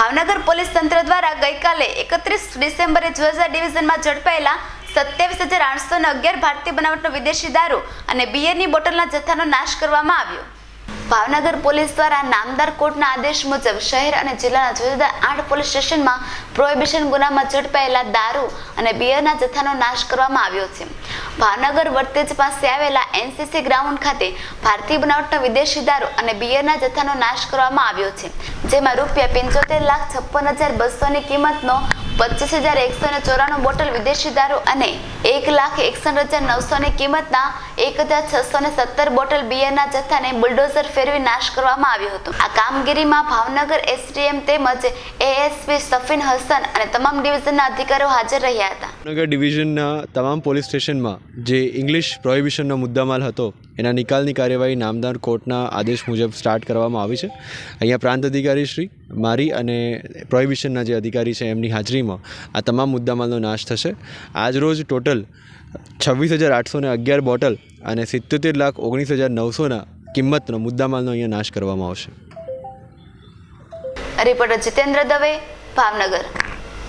Bhavnagar police તંત્ર દ્વારા ગઈકાલે એકત્રીસ ડિસેમ્બરે જુવાજા ડિવિઝનમાં ઝડપાયેલા સત્યાવીસ હજાર આઠસો ને અગિયાર ભારતીય બનાવટનો વિદેશી દારૂ અને બિયરની બોટલના જથ્થાનો નાશ કરવામાં આવ્યો. ભાવનગર પોલીસ દ્વારા નામદાર કોર્ટના આદેશ મુજબ શહેર અને જિલ્લાના જુદા જુદા આઠ પોલીસ સ્ટેશનમાં પ્રોહિબિશન ગુનામાં ઝડપાયેલા દારૂ અને બિયરના જથ્થાનો નાશ કરવામાં આવ્યો છે. ભાવનગર વર્તેજ પાસે આવેલા એનસીસી ગ્રાઉન્ડ ખાતે ભારતીય બનાવટનો વિદેશી દારૂ અને બિયરના જથ્થાનો નાશ કરવામાં આવ્યો છે, જેમાં રૂપિયા પંચોતેર લાખ છપ્પન હજાર બસોની કિંમતનો પચીસ હજાર એકસો ને ચોરાણું બોટલ વિદેશી દારૂ અને એક લાખ એકસઠ હજાર નવસોની કિંમતના એક હજાર છસો ને સત્તર બોટલ બિયરના જથ્થાને બુલડોઝર ફેરવી નાશ કરવામાં આવ્યો હતો. આ કામગીરીમાં ભાવનગર એસડીએમ તેમજ એએસપી સફીન હસન અને તમામ ડિવિઝનના અધિકારીઓ હાજર રહ્યા હતા. ભાવનગર ડિવિઝનના તમામ પોલીસ સ્ટેશનમાં જે ઇંગ્લિશ પ્રોહિબિશનનો મુદ્દામાલ હતો, એના નિકાલની કાર્યવાહી નામદાર કોર્ટના આદેશ મુજબ સ્ટાર્ટ કરવામાં આવી છે. અહીંયા પ્રાંત અધિકારી શ્રી મારી અને પ્રોહિબિશનના જે અધિકારી છે, એમની હાજરીમાં આ તમામ મુદ્દામાલનો નાશ થશે. આજરોજ ટોટલ છવ્વીસ હજાર આઠસો ને અગિયાર બોટલ અને સિત્તોતેર લાખ ઓગણીસ હજાર નવસોના કિંમતનો મુદ્દામાલનો અહીંયા નાશ કરવામાં આવશે. રિપોર્ટર જીતેન્દ્ર દવે, ભાવનગર.